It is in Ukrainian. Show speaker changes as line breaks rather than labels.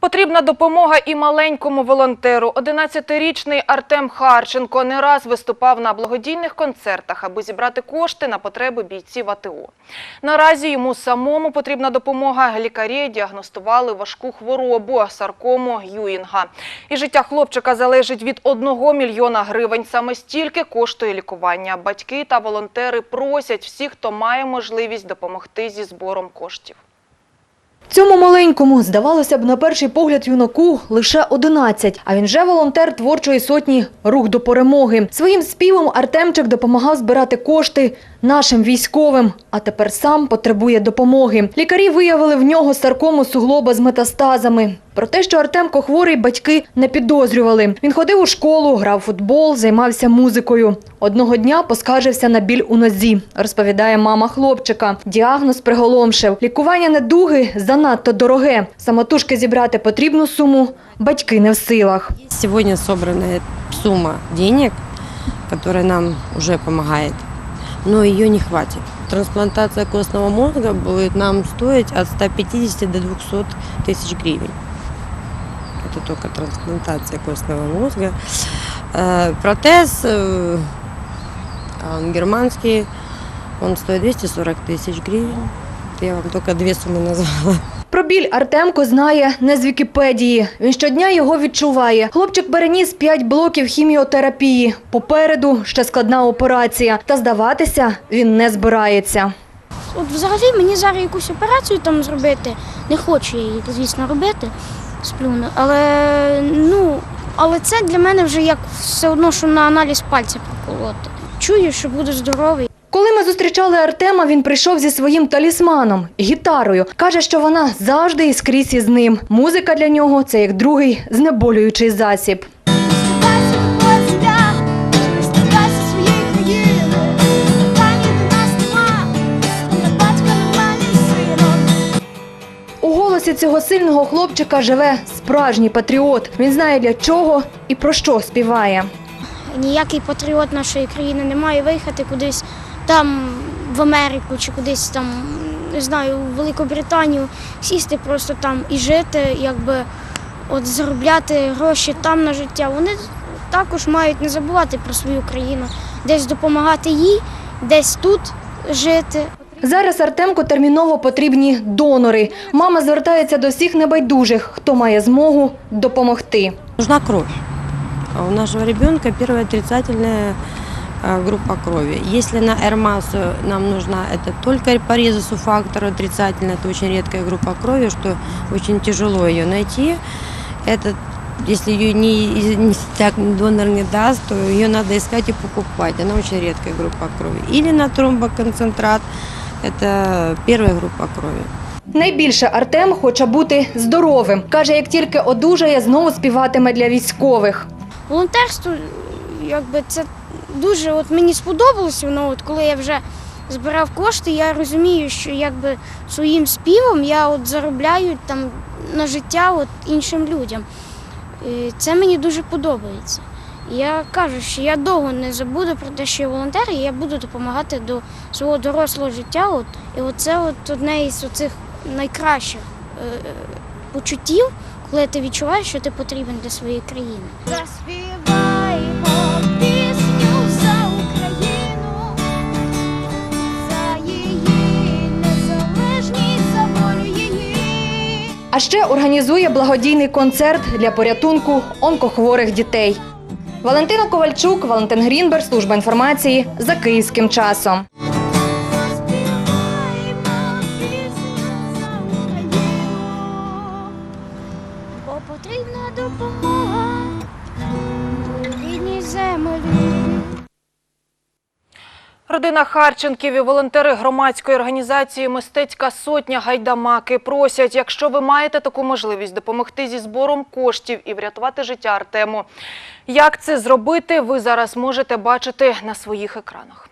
Потрібна допомога і маленькому волонтеру. 11-річний Артем Харченко не раз виступав на благодійних концертах, аби зібрати кошти на потреби бійців АТО. Наразі йому самому потрібна допомога. Лікарі діагностували важку хворобу – саркому Юінга. І життя хлопчика залежить від 1 мільйона гривень. Саме стільки коштує лікування. Батьки та волонтери просять всіх, хто має можливість допомогти зі збором коштів.
Цьому маленькому, здавалося б, на перший погляд юнаку лише 11, а він вже волонтер творчої сотні «Рух до перемоги». Своїм співом Артемчик допомагав збирати кошти нашим військовим, а тепер сам потребує допомоги. Лікарі виявили в нього саркому суглоба з метастазами. Про те, що Артемко хворий, батьки не підозрювали. Він ходив у школу, грав футбол, займався музикою. Одного дня поскаржився на біль у нозі, розповідає мама хлопчика. Діагноз приголомшив. Лікування недуги занадто дороге. Самотужки зібрати потрібну суму батьки не в силах.
Сегодня собранная сумма денег, которая нам уже помогает, но ее не хватит. Трансплантация костного мозга будет нам стоить от 150 до 200 тысяч гривен Это только трансплантация костного мозга. Э, Протез э, он германский, он стоит 240 тысяч гривен. Это Я вам только две суммы назвала.
Про біль Артемко знає не з Вікіпедії. Він щодня його відчуває. Хлопчик переніс 5 блоків хіміотерапії. Попереду ще складна операція. Та здаватися він не збирається.
От взагалі мені зараз якусь операцію там зробити. Не хочу я її, звісно, робити. Сплюну. Але ну, але це для мене вже як все одно, що на аналіз пальця проколоти. Чую, що буду здоровий.
Коли ми зустрічали Артема, він прийшов зі своїм талісманом гітарою. Каже, що вона завжди і скрізь із ним. Музика для нього це як другий знеболюючий засіб. Голосі цього сильного хлопчика живе справжній патріот. Він знає для чого і про що співає.
Ніякий патріот нашої країни не має виїхати кудись там в Америку чи кудись там, не знаю, в Великобританію, сісти просто там і жити, якби от заробляти гроші там на життя. Вони також мають не забувати про свою країну, десь допомагати їй, десь тут жити.
Зараз Артемку терміново потрібні донори. Мама звертається до всіх небайдужих, хто має змогу допомогти.
Нужна кровь. А У нашего ребенка первая отрицательная а, группа крови. Если на РМАС нам нужна это только по резусу фактора отрицательная, это очень редкая группа крови, что очень тяжело ее найти. Это если ее не, не- так донор не даст, то ее надо искать и покупать. Она очень редкая группа крови. Или на тромбоконцентрат, это первая группа крови.
Найбільше Артем хоче бути здоровим. Каже, як тільки одужає, знову співатиме для військових.
Волонтерство, якби це дуже от мені сподобалося воно, от коли я вже збирав кошти, я розумію, що якби своїм співом я от заробляю там на життя от іншим людям. І це мені дуже подобається. Я кажу, що я довго не забуду про те, що я волонтер, і я буду допомагати до свого дорослого життя. От, і оце от одне із оцих найкращих е, е, почуттів, коли ти відчуваєш, що ти потрібен для своєї країни.
Заспіваємо пісню за Україну, за її незалежність, за волю її.
А ще організує благодійний концерт для порятунку онкохворих дітей. Валентина Ковальчук, Валентин Грінбер, служба інформації за київським часом.
Потрібна допомога
Родина Харченків і волонтери громадської організації Мистецька сотня Гайдамаки просять, якщо ви маєте таку можливість допомогти зі збором коштів і врятувати життя Артему. Як це зробити, ви зараз можете бачити на своїх екранах.